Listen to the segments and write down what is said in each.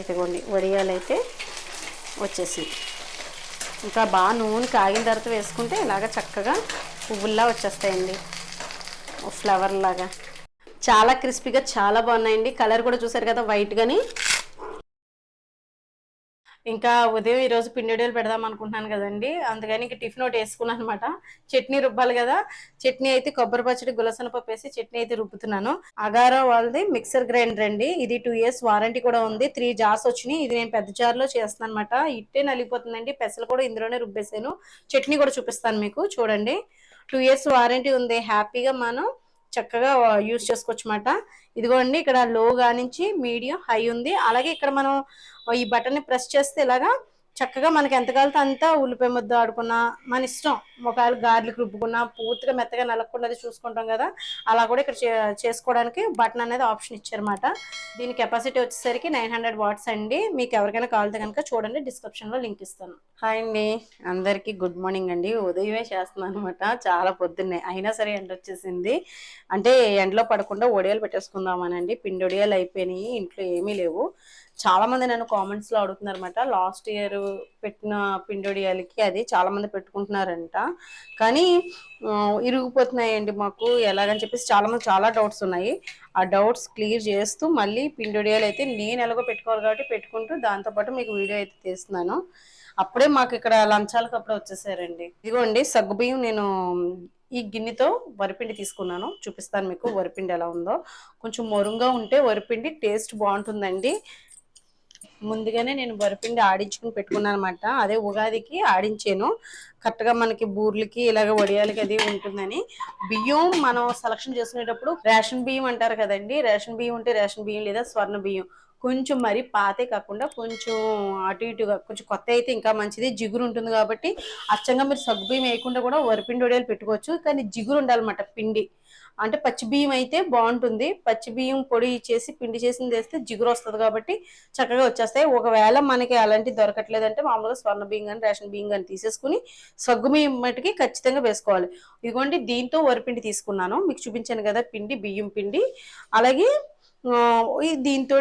ఇదిగోండి వడియాలు అయితే వచ్చేసింది. ఇంకా బాగా నూనె కాగిన తర్వాత వేసుకుంటే ఇలాగ చక్కగా పువ్వుల్లా వచ్చేస్తాయండి. ఫ్లవర్ లాగా చాలా క్రిస్పీగా చాలా బాగున్నాయండి. కలర్ కూడా చూసారు కదా వైట్ కానీ ఇంకా ఉదయం ఈరోజు పిండిడీలు పెడదాం అనుకుంటున్నాను కదండి. అందుకని ఇంక టిఫిన్ ఒకటి వేసుకున్నాను అనమాట చట్నీ రుబ్బాలి కదా. చట్నీ అయితే కొబ్బరి పచ్చడి గులసన పప్పు వేసి చట్నీ అయితే రుబ్బుతున్నాను. అగారో వాళ్ళది మిక్సర్ గ్రైండర్ అండి. ఇది టూ ఇయర్స్ వారంటీ కూడా ఉంది. త్రీ జార్స్ వచ్చినాయి. ఇది నేను పెద్ద జార్లో చేస్తున్నాను అనమాట ఇట్టే నలిగిపోతుందండి. పెసలు కూడా ఇందులోనే రుబ్బేసాను చట్నీ కూడా చూపిస్తాను మీకు. చూడండి. టూ ఇయర్స్ వారంటీ ఉంది. హ్యాపీగా మనం చక్కగా యూస్ చేసుకోవచ్చు అనమాట ఇదిగోండి ఇక్కడ లో నుంచి మీడియం హై ఉంది. అలాగే ఇక్కడ మనం ఈ బటన్ని ప్రెస్ చేస్తే ఇలాగా చక్కగా మనకి ఎంత కావాలితే అంతా ఉల్లిపాయ ముద్ద ఆడుకున్నా మన ఇష్టం. ఒకవేళ గార్లిక్ రుబ్బుకున్నా పూర్తిగా మెత్తగా నలగకుండా చూసుకుంటాం కదా అలా కూడా ఇక్కడ చే- చేసుకోవడానికి బటన్ అనేది ఆప్షన్ ఇచ్చారన్నమాట. దీని కెపాసిటీ వచ్చేసరికి నైన్ హండ్రెడ్ వాట్స్ అండి. మీకు ఎవరికైనా కావాలితే కనుక చూడండి డిస్క్రిప్షన్లో లింక్ ఇస్తాను. హాయ్ అండి. అందరికీ గుడ్ మార్నింగ్ అండి. ఉదయమే చేస్తున్నాను అనమాట చాలా పొద్దున్నే. అయినా సరే ఎండ వచ్చేసింది. అంటే ఎండలో పడకుండా ఒడియాలు పెట్టేసుకుందామనండి. పిండి ఒడియాలు అయిపోయినాయి. ఇంట్లో ఏమీ లేవు. చాలా మంది నన్ను కామెంట్స్లో అడుగుతున్నారు అనమాట లాస్ట్ ఇయర్ పెట్టిన పిండొడియాలకి అది చాలా మంది పెట్టుకుంటున్నారంట. కానీ ఆ, ఇరిగిపోతున్నాయండి మాకు. ఎలాగని చెప్పేసి చాలా మంది చాలా డౌట్స్ ఉన్నాయి. ఆ డౌట్స్ క్లియర్ చేస్తూ మళ్ళీ పిండొడియాలు అయితే నేను ఎలాగో పెట్టుకోవాలి కాబట్టి పెట్టుకుంటూ దాంతోపాటు మీకు వీడియో అయితే తీస్తున్నాను. అప్పుడే మాకు ఇక్కడ లంచాలకు అప్పుడే వచ్చేసారండి. ఇదిగోండి సగ్గుబియ్యం నేను ఈ గిన్నెతో వరిపిండి తీసుకున్నాను. చూపిస్తాను మీకు వరిపిండి ఎలా ఉందో. కొంచెం మొరుంగా ఉంటే వరిపిండి టేస్ట్ బాగుంటుందండి. ముందుగానే నేను వరిపిండి ఆడించుకుని పెట్టుకున్నాను అనమాట అదే ఉగాదికి ఆడించాను. కరెక్ట్గా మనకి బూర్లకి ఇలాగ వడియాలకి అది ఉంటుందని. బియ్యం మనం సెలక్షన్ చేసుకునేటప్పుడు రేషన్ బియ్యం అంటారు కదండి. రేషన్ బియ్యం ఉంటే రేషన్ బియ్యం లేదా స్వర్ణ బియ్యం. కొంచెం మరి పాతే కాకుండా కొంచెం అటు ఇటుగా కొంచెం కొత్త అయితే ఇంకా మంచిది. జిగురు ఉంటుంది కాబట్టి అచ్చంగా మీరు సగ్గు బియ్యం వేయకుండా కూడా వరిపిండి వడియాలు పెట్టుకోవచ్చు. కానీ జిగురు ఉండాలన్నమాట పిండి. అంటే పచ్చి బియ్యం అయితే బాగుంటుంది. పచ్చి బియ్యం పొడి చేసి పిండి చేసింది వేస్తే జిగురు వస్తుంది కాబట్టి చక్కగా వచ్చేస్తాయి. ఒకవేళ మనకి అలాంటి దొరకట్లేదంటే మామూలుగా స్వర్ణ బియ్యం కానీ రేషన్ బియ్యం కానీ తీసేసుకుని సగ్గు బియ్యం మటుకి ఖచ్చితంగా వేసుకోవాలి. ఇదిగోండి దీంతో వరిపిండి తీసుకున్నాను. మీకు చూపించాను కదా పిండి బియ్యం పిండి. అలాగే దీంతో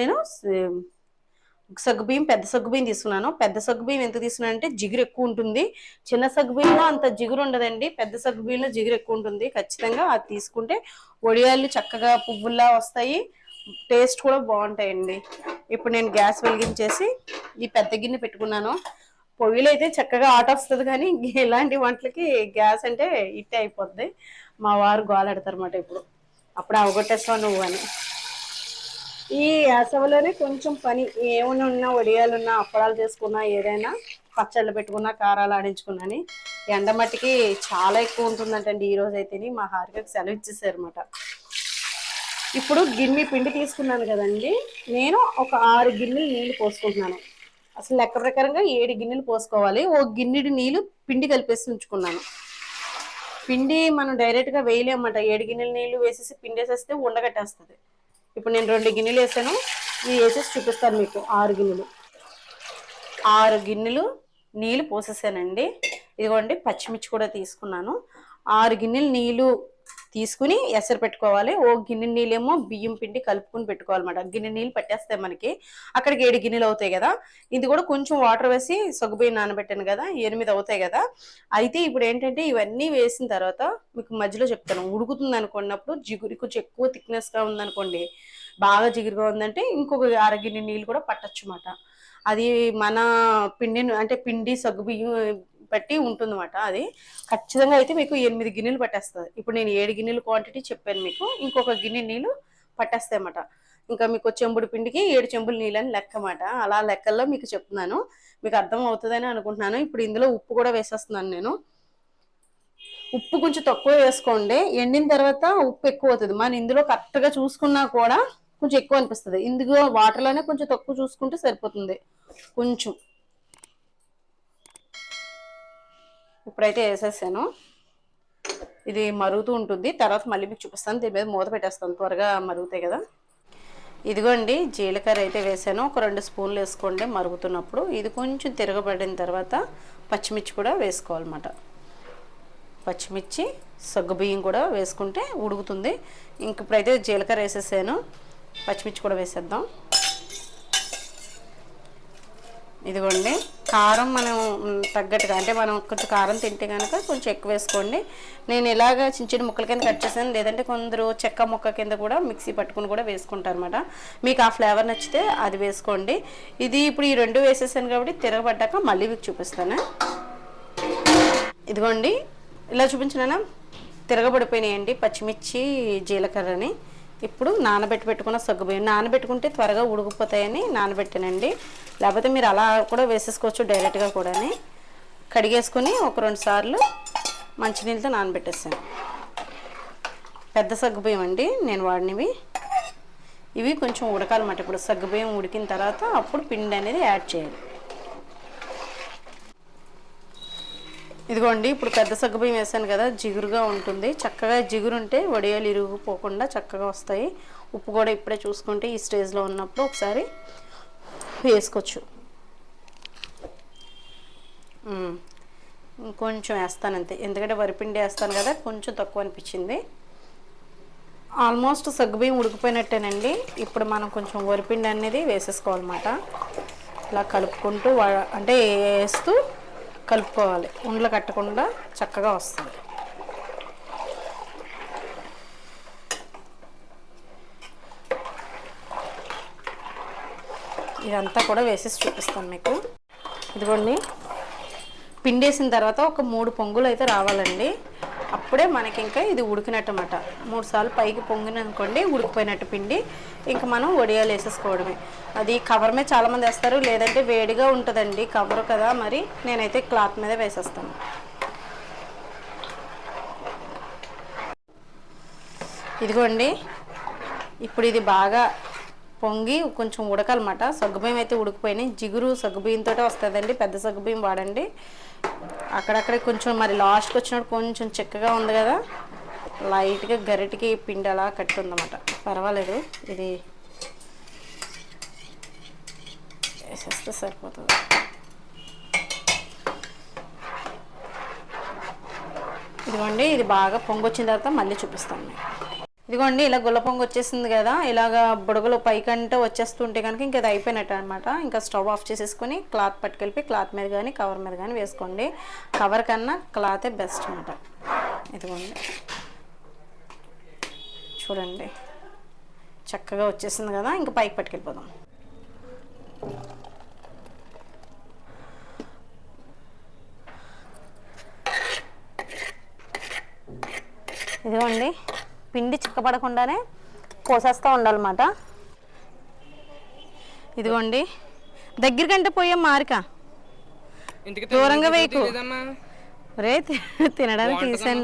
నేను సగ్గుబియ్యం పెద్ద సగ్గుబియ్యం తీసుకున్నాను. పెద్ద సగ్గుబియ్యం ఎంత తీసుకున్నాను అంటే జిగురు ఎక్కువ ఉంటుంది. చిన్న సగ్గుబియ్యంలో అంత జిగురు ఉండదండి. పెద్ద సగ్గుబియ్యంలో జిగురు ఎక్కువ ఉంటుంది. ఖచ్చితంగా అది తీసుకుంటే వడియాలు చక్కగా పువ్వుల్లా వస్తాయి. టేస్ట్ కూడా బాగుంటాయండి. ఇప్పుడు నేను గ్యాస్ వెలిగించేసి ఈ పెద్ద గిన్నె పెట్టుకున్నాను. పొయ్యిలో అయితే చక్కగా ఆట వస్తుంది కానీ ఇలాంటి వంటలకి గ్యాస్ అంటే ఇట్టే అయిపోద్ది. మా వారు గోలాడతారన్నమాట ఇప్పుడు. అప్పుడు అవగొట్టేస్తావు నువ్వు అని. ఈ వేసవిలోనే కొంచెం పని ఏమైనా ఉన్నా వడియాలున్నా అప్పడాలు చేసుకున్నా ఏదైనా పచ్చళ్ళు పెట్టుకున్నా కారాలు ఆడించుకున్నాని ఎండ మట్టికి చాలా ఎక్కువ ఉంటుందంటండి ఈ రోజు అయితేని. మా హారికకి సెలవు ఇచ్చేసారన్నమాట. ఇప్పుడు గిన్నె పిండి తీసుకున్నాను కదండి. నేను ఒక ఆరు గిన్నెలు నీళ్ళు పోసుకుంటున్నాను. అసలు లెక్క ప్రకారంగా ఏడు గిన్నెలు పోసుకోవాలి. ఓ గిన్నెడు నీళ్ళు పిండి కలిపేసి ఉంచుకున్నాను. పిండి మనం డైరెక్ట్గా వేయలేమన్నమాట. ఏడు గిన్నెల నీళ్ళు వేసేసి పిండి వేసేస్తే ఉండగట్టేస్తుంది. ఇప్పుడు నేను రెండు గిన్నెలు వేసాను. ఇవి వేసేసి చూపిస్తాను మీకు. ఆరు గిన్నెలు. ఆరు గిన్నెలు నీళ్ళు పోసేసానండి. ఇదిగోండి పచ్చిమిర్చి కూడా తీసుకున్నాను. ఆరు గిన్నెలు నీళ్ళు తీసుకుని ఎసరు పెట్టుకోవాలి. ఓ గిన్నె నీళ్ళేమో బియ్యం పిండి కలుపుకుని పెట్టుకోవాలన్నమాట. గిన్నె నీళ్ళు పట్టేస్తాయి మనకి. అక్కడికి ఏడు గిన్నెలు అవుతాయి కదా. ఇది కూడా కొంచెం వాటర్ వేసి సొగబియ్యం నానబెట్టాను కదా. ఎనిమిది అవుతాయి కదా. అయితే ఇప్పుడు ఏంటంటే ఇవన్నీ వేసిన తర్వాత మీకు మధ్యలో చెప్తాను. ఉడుకుతుంది అనుకున్నప్పుడు జిగురు కొంచెం ఎక్కువ థిక్నెస్గా ఉందనుకోండి బాగా జిగురుగా ఉందంటే ఇంకొక అరగిన్నె నీళ్ళు కూడా పట్టచ్చు అన్నమాట. అది మన పిండిని అంటే పిండి సగ్గుబియ్యం బట్టి ఉంటుందన్నమాట అది. ఖచ్చితంగా అయితే మీకు ఎనిమిది గిన్నెలు పట్టేస్తుంది. ఇప్పుడు నేను ఏడు గిన్నెలు క్వాంటిటీ చెప్పాను మీకు. ఇంకొక గిన్నె నీళ్ళు పట్టేస్తాయి అన్నమాట. ఇంకా మీకు చెంబుడు పిండికి ఏడు చెంబులు నీళ్ళని లెక్క అన్నమాట. అలా లెక్కల్లో మీకు చెప్తున్నాను. మీకు అర్థం అవుతుందని అనుకుంటున్నాను. ఇప్పుడు ఇందులో ఉప్పు కూడా వేసేస్తున్నాను నేను. ఉప్పు కొంచెం తక్కువ వేసుకోండి. ఎండిన తర్వాత ఉప్పు ఎక్కువ అవుతుంది. మనం ఇందులో కరెక్ట్గా చూసుకున్నా కూడా కొంచెం ఎక్కువ అనిపిస్తుంది. ఇందులో వాటర్లోనే కొంచెం తక్కువ చూసుకుంటే సరిపోతుంది. కొంచెం. ఇప్పుడైతే వేసేసాను. ఇది మరుగుతూ ఉంటుంది. తర్వాత మళ్ళీ మీకు చూపిస్తాను. దీని మీద మూత పెట్టేస్తాను. త్వరగా మరుగుతాయి కదా. ఇదిగోండి జీలకర్ర అయితే వేసాను. ఒక రెండు స్పూన్లు వేసుకోండి మరుగుతున్నప్పుడు. ఇది కొంచెం తిరగబడిన తర్వాత పచ్చిమిర్చి కూడా వేసుకోవాలన్నమాట. పచ్చిమిర్చి సగ్గుబియ్యం కూడా వేసుకుంటే ఉడుకుతుంది. ఇంక ఇప్పుడైతే జీలకర్ర వేసేసాను. పచ్చిమిర్చి కూడా వేసేద్దాం. ఇదిగోండి. కారం మనం తగ్గట్టుగా అంటే మనం కొంచెం కారం తింటే కనుక కొంచెం ఎక్కువ వేసుకోండి. నేను ఇలాగ చిన్న చిన్న ముక్కల కింద కట్ చేశాను. లేదంటే కొందరు చెక్క ముక్క కింద కూడా మిక్సీ పట్టుకుని కూడా వేసుకుంటారు అనమాట మీకు ఆ ఫ్లేవర్ నచ్చితే అది వేసుకోండి. ఇది ఇప్పుడు ఈ రెండు వేసేసాను కాబట్టి తిరగబడ్డాక మళ్ళీ మీకు చూపిస్తాను. ఇదిగోండి ఇలా చూపించినానా తిరగబడిపోయినాయండి పచ్చిమిర్చి జీలకర్రని. ఇప్పుడు నానబెట్టి పెట్టుకున్న సగ్గుబియ్యం. నానబెట్టుకుంటే త్వరగా ఉడికిపోతాయని నానబెట్టానండి. లేకపోతే మీరు అలా కూడా వేసేసుకోవచ్చు డైరెక్ట్గా కూడాని. కడిగేసుకుని ఒక రెండు సార్లు మంచినీళ్ళతో నానబెట్టేసాను. పెద్ద సగ్గుబియ్యం అండి నేను వాడినవి. ఇవి కొంచెం ఉడకాలన్నమాట ఇప్పుడు సగ్గుబియ్యం ఉడికిన తర్వాత అప్పుడు పిండి అనేది యాడ్ చేయాలి. ఇదిగోండి ఇప్పుడు పెద్ద సగ్గుబియ్యం వేసాను కదా జిగురుగా ఉంటుంది. చక్కగా జిగురుంటే వడియాలు ఇరుగుపోకుండా చక్కగా వస్తాయి. ఉప్పు కూడా ఇప్పుడే చూసుకుంటే ఈ స్టేజ్లో ఉన్నప్పుడు ఒకసారి వేసుకోవచ్చు. కొంచెం ఇంకొంచెం వేస్తాను అంతే. ఎందుకంటే వరిపిండి వేస్తాను కదా కొంచెం తక్కువ అనిపించింది. ఆల్మోస్ట్ సగ్గుబియ్యం ఉడికిపోయినట్టేనండి. ఇప్పుడు మనం కొంచెం వరిపిండి అనేది వేసేసుకోవాలన్నమాట. ఇలా కలుపుకుంటూ అంటే వేస్తూ కలుపుకోవాలి. ఉండలు కట్టకుండా చక్కగా వస్తుంది. ఇదంతా కూడా వేసేసి చూపిస్తాను మీకు. ఇదిగోండి. పిండి వేసిన తర్వాత ఒక మూడు పొంగులు అయితే రావాలండి. అప్పుడే మనకి ఇంకా ఇది ఉడికినట్టు అన్నమాట మూడు సార్లు పైకి పొంగిననుకోండి ఉడికిపోయినట్టు పిండి ఇంకా మనం వడియాలు వేసేసుకోవడమే. అది కవర్ మీద చాలామంది వేస్తారు లేదంటే వేడిగా ఉంటుందండి కవర్ కదా మరి నేనైతే క్లాత్ మీద వేసేస్తాను. ఇదిగోండి ఇప్పుడు ఇది బాగా పొంగి కొంచెం ఉడకాలన్నమాట సగ్గుబియ్యం అయితే ఉడికిపోయినాయి. జిగురు సగ్గుబియ్యంతో వస్తుందండి. పెద్ద సగ్గుబియ్యం వాడండి. అక్కడక్కడ కొంచెం మరి లాస్ట్కి వచ్చినప్పుడు కొంచెం చిక్కగా ఉంది కదా. లైట్గా గరిటికి పిండి అలా కట్టుందన్నమాట. పర్వాలేదు. ఇది వేసేస్తే సరిపోతుంది. ఇదిగోండి ఇది బాగా పొంగొచ్చిన తర్వాత మళ్ళీ చూపిస్తాను నేను ఇదిగోండి ఇలా గుల్ల వచ్చేసింది కదా ఇలాగా బుడగలు పైకంటే వచ్చేస్తుంటే కనుక ఇంకా ఇది అయిపోయినట్టు అనమాట ఇంకా స్టవ్ ఆఫ్ చేసేసుకొని క్లాత్ పట్టుకెళ్ళి క్లాత్ మీద కానీ కవర్ మీద కానీ వేసుకోండి. కవర్ కన్నా క్లాతే బెస్ట్ అనమాట ఇదిగోండి. చూడండి. చక్కగా వచ్చేసింది కదా ఇంకా పైకి పట్టుకెళ్ళిపోదాం. ఇదిగోండి. పిండి చిక్కపడకుండానే కోసేస్తూ ఉండాలన్నమాట. ఇదిగోండి. దగ్గరికంటే పోయే మారిక. దూరంగా వేయకు. రే తి- తినడానికి తీసాను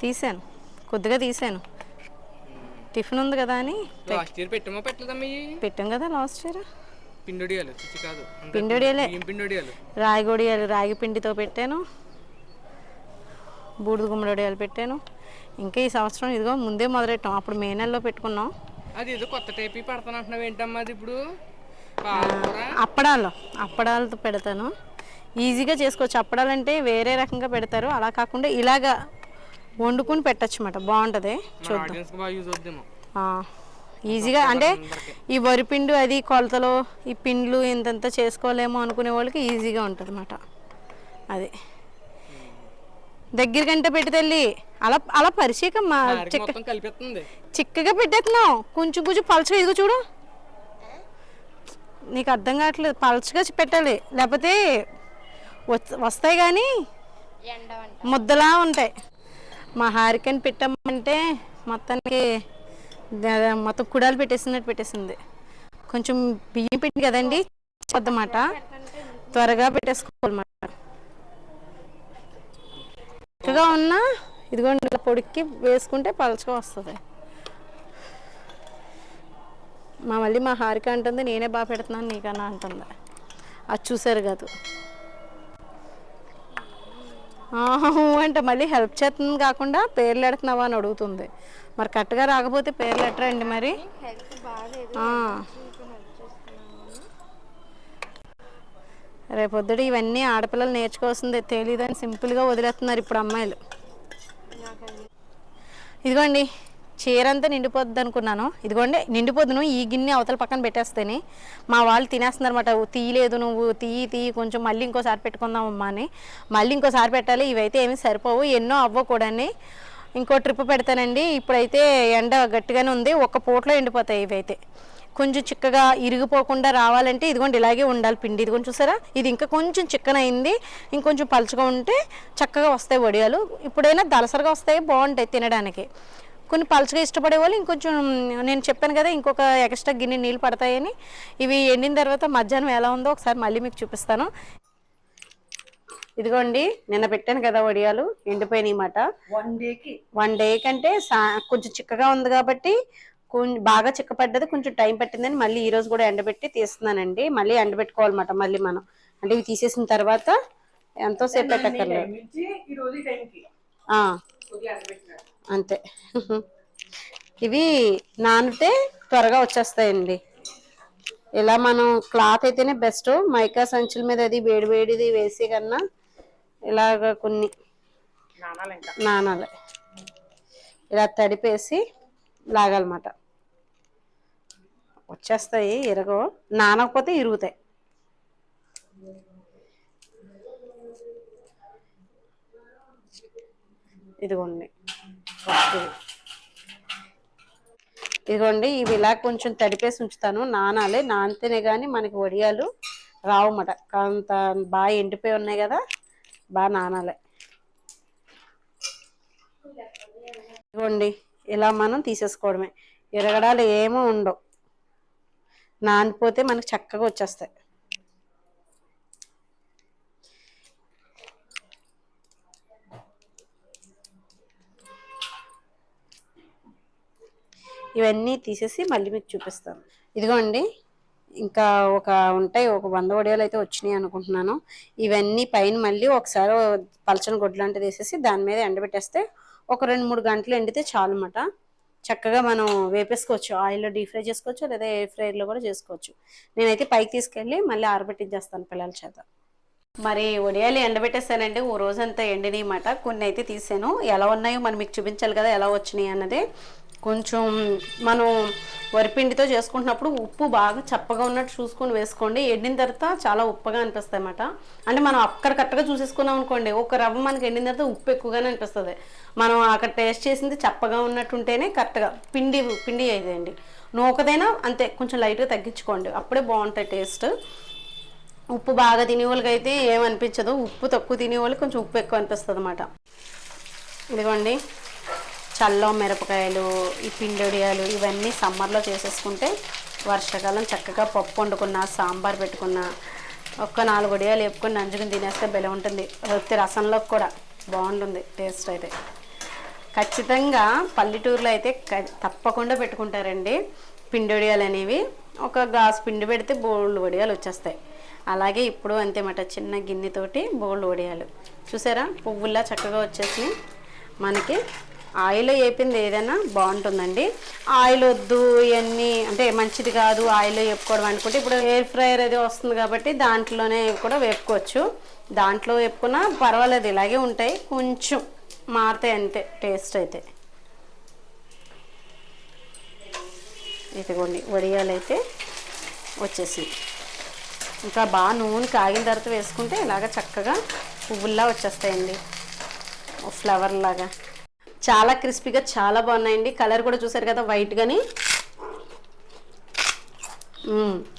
తీసాను. కొద్దిగా తీసాను. టిఫిన్ ఉంది కదా అని పెట్టాం కదా లాస్ట్ ఇయర్. బియ్యం పిండొడియాలు రాగి రాగి పిండితో పెట్టాను. బూడిద గుమ్మడి పెట్టాను. ఇంకా ఈ సంవత్సరం ఇదిగో ముందే మొదలెట్టాం. అప్పుడు మే నెలలో పెట్టుకున్నాం. అది ఏదో కొత్త టైప్ పడతాను అంటున్నావు ఏంటమ్మా అది ఇప్పుడు? అప్పడాలు. అప్పడాలతో పెడతాను. ఈజీగా చేసుకోవచ్చు. అప్పడాలంటే వేరే రకంగా పెడతారు. అలా కాకుండా ఇలాగా వండుకుని పెట్టచ్చు అన్నమాట బాగుంటుంది ఆ, ఈజీగా అంటే ఈ వరిపిండి అది కొలతలో ఈ పిండ్లు ఇంతంత చేసుకోలేమో అనుకునే వాళ్ళకి ఈజీగా ఉంటుంది అన్నమాట అది. దగ్గరికంటే పెట్టి తల్లి. అలా అలా పరిచయకమ్మా కలిపేస్తుంది చిక్కగా పెట్టేస్తున్నావు కొంచెం కొంచెం పలచగా ఇదిగో చూడు. నీకు అర్థం కావట్లేదు. పలచగా పెట్టాలి. లేకపోతే వస్తాయి కానీ ముద్దలా ఉంటాయి. మా హారికని పెట్టామంటే మొత్తానికి మొత్తం కుడాలు పెట్టేసినట్టు పెట్టేసింది. కొంచెం బియ్యం పెట్టి కదండి పెద్దమాట త్వరగా పెట్టేసుకోవాలన్నమాట. చిక్కగా ఉన్నా ఇదిగోండి ఇలా పొడికి వేసుకుంటే పలచగా వస్తుంది. మా మళ్ళీ మా హారిక అంటుంది నేనే బాగా పెడుతున్నాను నీకన్నా అంటుంది. అది చూసారు కాదు. అంటే మళ్ళీ హెల్ప్ చేస్తుంది కాకుండా పేర్లు ఎడుతున్నావా అని అడుగుతుంది. మరి కరెక్ట్గా రాకపోతే పేర్లు ఎట్టరండి మరి? రేపొద్దుడు ఇవన్నీ ఆడపిల్లలు నేర్చుకోవాల్సిందే. తెలియదని సింపుల్గా వదిలేస్తున్నారు ఇప్పుడు అమ్మాయిలు. ఇదిగోండి చీర అంతా నిండిపోద్ది అనుకున్నాను ఇదిగోండి నిండిపోద్దును ఈ గిన్నె అవతల పక్కన పెట్టేస్తేనే మా వాళ్ళు తినేస్తున్నారన్నమాట. తీయలేదు నువ్వు తీయి తీయి కొంచెం మళ్ళీ ఇంకోసారి పెట్టుకుందాం అమ్మా అని. మళ్ళీ ఇంకోసారి పెట్టాలి ఇవైతే ఏమీ సరిపోవు ఎన్నో అవ్వకూడని. ఇంకో ట్రిప్ పెడతానండి. ఇప్పుడైతే ఎండ గట్టిగానే ఉంది ఒక్క పూటలో ఎండిపోతాయి ఇవైతే. కొంచెం చిక్కగా ఇరిగిపోకుండా రావాలంటే ఇదిగోండి ఇలాగే ఉండాలి పిండి. ఇదిగోండి చూసారా? ఇది ఇంకా కొంచెం చిక్కనైంది. ఇంకొంచెం పలుచగా ఉంటే చక్కగా వస్తాయి వడియాలు. ఇప్పుడైనా దలసరగా వస్తాయి బాగుంటాయి తినడానికి. కొన్ని పలుచగా ఇష్టపడే వాళ్ళు ఇంకొంచెం నేను చెప్పాను కదా ఇంకొక ఎక్స్ట్రా గిన్నె నీళ్ళు పడతాయని. ఇవి ఎండిన తర్వాత మధ్యాహ్నం ఎలా ఉందో ఒకసారి మళ్ళీ మీకు చూపిస్తాను. ఇదిగోండి నిన్న పెట్టాను కదా వడియాలు ఎండిపోయినాయి మాట వన్ డేకి వన్ డే కంటే కొంచెం చిక్కగా ఉంది కాబట్టి బాగా చిక్కపడ్డది కొంచెం టైం పట్టిందని మళ్ళీ ఈ రోజు కూడా ఎండబెట్టి తీస్తున్నానండి. మళ్ళీ ఎండబెట్టుకోవాలన్నమాట మళ్ళీ మనం. అంటే ఇవి తీసేసిన తర్వాత ఎంతో సేపు పెట్టక్కర్లేదు. అంతే. ఇవి నానితే త్వరగా వచ్చేస్తాయండి. ఇలా మనం క్లాత్ అయితేనే బెస్ట్. మైకా సంచుల మీద అది వేడి వేడిది వేసి కన్నా ఇలాగ కొన్ని నానాలి. ఇలా తడిపేసి లాగాలన్నమాట. వచ్చేస్తాయి ఇరగవు నానకపోతే ఇరుగుతాయి. ఇదిగోండి. ఇదిగోండి ఇవి ఇలా కొంచెం తడిపేసి ఉంచుతాను. నానాలి. నానితేనే కానీ మనకి వడియాలు రావమాట. అంత బాగా ఎండిపోయి ఉన్నాయి కదా బాగా నానాలి. ఇదిగోండి ఇలా మనం తీసేసుకోవడమే. ఎరగడాలు ఏమీ ఉండవు. నానిపోతే మనకు చక్కగా వచ్చేస్తాయి. ఇవన్నీ తీసేసి మళ్ళీ మీకు చూపిస్తాను. ఇదిగోండి ఇంకా ఒక ఉంటాయి ఒక వంద వడియాలు అయితే వచ్చినాయి అనుకుంటున్నాను. ఇవన్నీ పైన మళ్ళీ ఒకసారి పలచని గొడ్డు లాంటిది వేసేసి దాని మీద ఎండబెట్టేస్తే ఒక రెండు మూడు గంటలు ఎండితే చాలు అన్నమాట. చక్కగా మనం వేపేసుకోవచ్చు. ఆయిల్లో డీప్ ఫ్రై చేసుకోవచ్చు లేదా ఎయిర్ ఫ్రైలో కూడా చేసుకోవచ్చు. నేనైతే పైకి తీసుకెళ్ళి మళ్ళీ ఆరబెట్టించేస్తాను పిల్లల చేత. మరి వడియాలు ఎండబెట్టేసానండి. ఓ రోజంతా ఎండినమాట కొన్ని అయితే తీసాను. ఎలా ఉన్నాయో మనం మీకు చూపించాలి కదా ఎలా వచ్చినాయి అన్నది. కొంచెం మనం వరిపిండితో చేసుకుంటున్నప్పుడు ఉప్పు బాగా చప్పగా ఉన్నట్టు చూసుకొని వేసుకోండి. ఎండిన తర్వాత చాలా ఉప్పగా అనిపిస్తాయి అన్నమాట. అంటే మనం అక్కడ కరెక్ట్గా చూసేసుకున్నాం అనుకోండి ఒక రవ్వ మనకి ఎండిన తర్వాత ఉప్పు ఎక్కువగానే అనిపిస్తుంది. మనం అక్కడ టేస్ట్ చేసింది చప్పగా ఉన్నట్టు ఉంటేనే కరెక్ట్గా పిండి పిండి అయ్యేదండి. నూకదైనా అంతే కొంచెం లైట్గా తగ్గించుకోండి. అప్పుడే బాగుంటాయి టేస్ట్. ఉప్పు బాగా తినే వాళ్ళకి అయితే ఏమనిపించదు ఉప్పు తక్కువ తినే వాళ్ళకి కొంచెం ఉప్పు ఎక్కువ అనిపిస్తుంది అనమాట ఇదిగోండి. చల్లం మిరపకాయలు ఈ పిండొడియాలు ఇవన్నీ సమ్మర్లో చేసేసుకుంటే వర్షాకాలం చక్కగా పప్పు వండుకున్న సాంబార్ పెట్టుకున్న ఒక్క నాలుగు వడియాలు వేపుకొని నంజుకుని తినేస్తే బెల ఉంటుంది. వృత్తి రసంలోకి కూడా బాగుంటుంది టేస్ట్ అయితే. ఖచ్చితంగా పల్లెటూరులో అయితే తప్పకుండా పెట్టుకుంటారండి పిండి వడియాలు అనేవి. ఒక గ్లాస్ పిండి పెడితే బోల్డ్ వడియాలు వచ్చేస్తాయి. అలాగే ఇప్పుడు అంతేమాట చిన్న గిన్నెతోటి బోల్డ్ వడియాలు చూసారా? పువ్వుల్లా చక్కగా వచ్చేసి మనకి ఆయిల్ వేపింది ఏదైనా బాగుంటుందండి. ఆయిల్ వద్దు ఇవన్నీ అంటే మంచిది కాదు ఆయిల్ వేపుకోవడం అనుకుంటే ఇప్పుడు ఎయిర్ ఫ్రైయర్ అది వస్తుంది కాబట్టి దాంట్లోనే కూడా వేపుకోవచ్చు. దాంట్లో వేపుకున్నా పర్వాలేదు ఇలాగే ఉంటాయి. కొంచెం మారుతాయి అంతే టేస్ట్ అయితే. ఇదిగోండి వడియాలు అయితే వచ్చేసి ఇంకా బాగా నూనె కాగిన తర్వాత వేసుకుంటే ఇలాగ చక్కగా పువ్వుల్లా వచ్చేస్తాయండి. ఫ్లవర్ లాగా చాలా క్రిస్పీగా చాలా బాగున్నాయండి. కలర్ కూడా చూసారు కదా వైట్ గాని.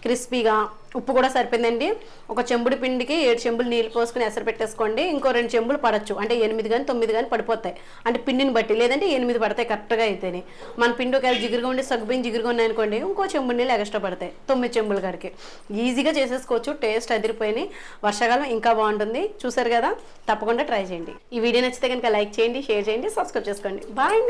క్రిస్పీగా ఉప్పు కూడా సరిపోయిందండి. ఒక చెంబుడు పిండికి ఏడు చెంబులు నీళ్ళు పోసుకుని ఎసరు పెట్టేసుకోండి. ఇంకో రెండు చెంబులు పడచ్చు. అంటే ఎనిమిది కానీ తొమ్మిది కానీ పడిపోతాయి. అంటే పిండిని బట్టి. లేదంటే ఎనిమిది పడతాయి కరెక్ట్గా అయితేనే. మన పిండి ఒకవేళ జిగురుగా ఉండి సగ్గుబియ్యం జిగురుగా ఉన్నాయనుకోండి ఇంకో చెంబుడు నీళ్ళు ఎక్స్ట్రా పడతాయి. తొమ్మిది చెంబుల గారికి ఈజీగా చేసేసుకోవచ్చు. టేస్ట్ అదిరిపోయినాయి. వర్షాకాలం ఇంకా బాగుంటుంది. చూసారు కదా? తప్పకుండా ట్రై చేయండి. ఈ వీడియో నచ్చితే కనుక లైక్ చేయండి షేర్ చేయండి సబ్స్క్రైబ్ చేసుకోండి. బాయ్